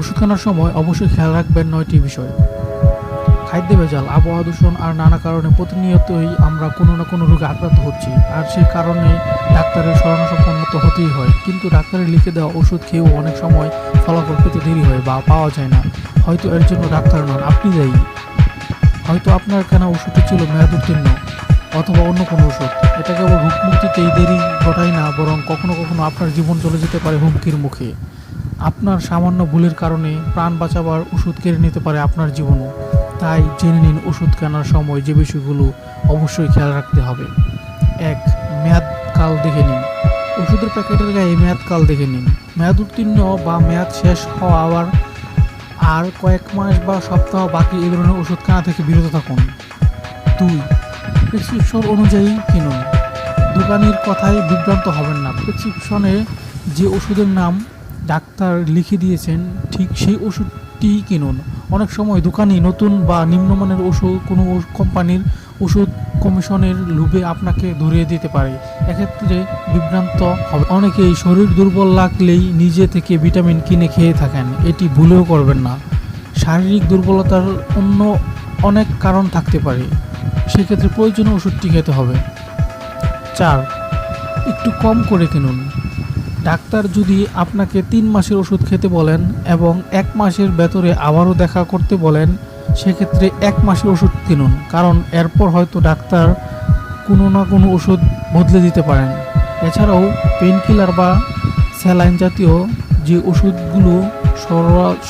ওষুধ কেনার সময় অবশ্যই খেয়াল রাখবেন নয়টি বিষয়। খাদ্য ভেজাল, আবহাওয়া দূষণ আর নানা কারণে প্রতিনিয়তই আমরা কোনো না কোনো রোগে আক্রান্ত হচ্ছি আর সেই কারণে ডাক্তারের শরণাপন্ন হতেই হয়। কিন্তু ডাক্তারের লিখে দেওয়া ওষুধ খেয়েও অনেক সময় ফলাফল পেতে দেরি হয় বা পাওয়া যায় না। হয়তো এর জন্য ডাক্তার নন, আপনি দায়ী। হয়তো আপনার কেনা ওষুধটি ছিল মেয়াদ উত্তীর্ণ অথবা অন্য কোনো ওষুধ। এটা কেবল রোগ মুক্তিতেই দেরি ঘটায় না, বরং কখনো কখনো আপনার জীবন চলে যেতে পারে হুমকির মুখে। আপনার সামান্য ভুলের কারণে প্রাণ বাঁচাবার ওষুধ কেড়ে নিতে পারে আপনার জীবনও। তাই জেনে নিন ওষুধ কেনার সময় যে বিষয়গুলো অবশ্যই খেয়াল রাখতে হবে। এক মেয়াদকাল দেখে নিন। ওষুধের প্যাকেটের গায়ে মেয়াদকাল দেখে নিন। মেয়াদ উত্তীর্ণ বা মেয়াদ শেষ হওয়ার আর কয়েক মাস বা সপ্তাহ বাকি এই ধরনের ওষুধ কেনা থেকে বিরত থাকুন। দুই, প্রেসক্রিপশন অনুযায়ী কিনুন। দোকানের কথায় বিভ্রান্ত হবেন না। প্রেসক্রিপশনে যে ওষুধের নাম ডাক্তার লিখে দিয়েছেন, ঠিক সেই ওষুধটি কিনুন। অনেক সময় দোকানি নতুন বা নিম্নমানের ওষুধ, কোনো কোম্পানির ওষুধ কমিশনের লোভে আপনাকে ধরিয়ে দিতে পারে। এক্ষেত্রে বিভ্রান্ত হবে। অনেকেই শরীর দুর্বল লাগলেই নিজে থেকে ভিটামিন কিনে খেয়ে থাকেন। এটি ভুলেও করবেন না। শারীরিক দুর্বলতার অন্য অনেক কারণ থাকতে পারে। সেক্ষেত্রে প্রয়োজনীয় ওষুধটি খেতে হবে। চার, একটু কম করে কিনুন। ডাক্তার যদি আপনাকে তিন মাসের ওষুধ খেতে বলেন এবং এক মাসের ভেতরে আবারও দেখা করতে বলেন, সেক্ষেত্রে এক মাসের ওষুধ কিনুন। কারণ এরপর হয়তো ডাক্তার কোনো না কোনো ওষুধ বদলে দিতে পারেন। এছাড়াও পেন কিলার বা স্যালাইন জাতীয় যে ওষুধগুলো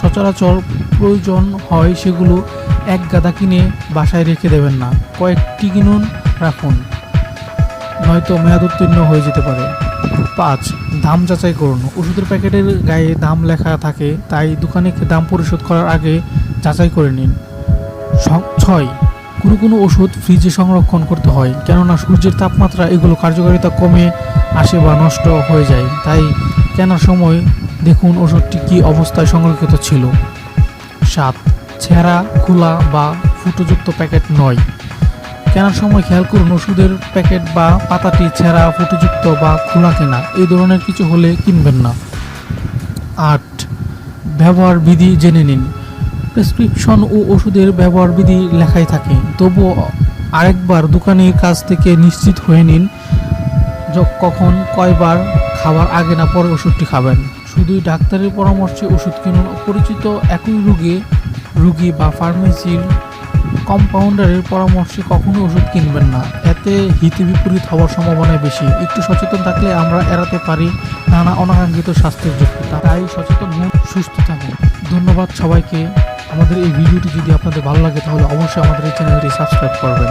সচরাচর প্রয়োজন হয়, সেগুলো এক গাদা কিনে বাসায় রেখে দেবেন না। কয়েকটি কিনুন, রাখুন। নয়তো মেয়াদ উত্তীর্ণ হয়ে যেতে পারে। পাঁচ, দাম যাচাই করুন। ওষুধের প্যাকেটের গায়ে দাম লেখা থাকে, তাই দোকানে দাম পরিশোধ করার আগে যাচাই করে নিন। ছয়, কোনো কোনো ওষুধ ফ্রিজে সংরক্ষণ করতে হয়, কেননা সূর্যের তাপমাত্রা এগুলো কার্যকারিতা কমে আসে বা নষ্ট হয়ে যায়। তাই কেনার সময় দেখুন ওষুধটি কী অবস্থায় সংরক্ষিত ছিল। সাত, ছেঁড়া, খোলা বা ফুটোযুক্ত প্যাকেট নয়। কেনার সময় খেয়াল করুন, ওষুধের প্যাকেট বা পাতাটি ছেঁড়া, ফুটোযুক্ত বা খোলা কেনা। এই ধরনের কিছু হলে কিনবেন না। আট, ব্যবহার বিধি জেনে নিন। প্রেসক্রিপশন ও ওষুধের ব্যবহার বিধি লেখাই থাকে। তবুও আরেকবার দোকানের কাছ থেকে নিশ্চিত হয়ে নিন কখন কয়বার খাবার আগে না পরে ওষুধটি খাবেন। শুধুই ডাক্তারের পরামর্শে ওষুধ কিনুন। পরিচিত একই রোগে, রুগী বা ফার্মেসির কম্পাউন্ডারের পরামর্শে কখনো ওষুধ কিনবেন না। এতে হিতে বিপরীত হওয়ার সম্ভাবনা বেশি। একটু সচেতন থাকলে আমরা এড়াতে পারি নানা অনাকাঙ্ক্ষিত স্বাস্থ্যের যোগ্যতা। তাই সচেতন হন সুস্থ থাকুন। ধন্যবাদ সবাইকে। আমাদের এই ভিডিওটি যদি আপনাদের ভালো লাগে, তাহলে অবশ্যই আমাদের এই চ্যানেলটি সাবস্ক্রাইব করবেন।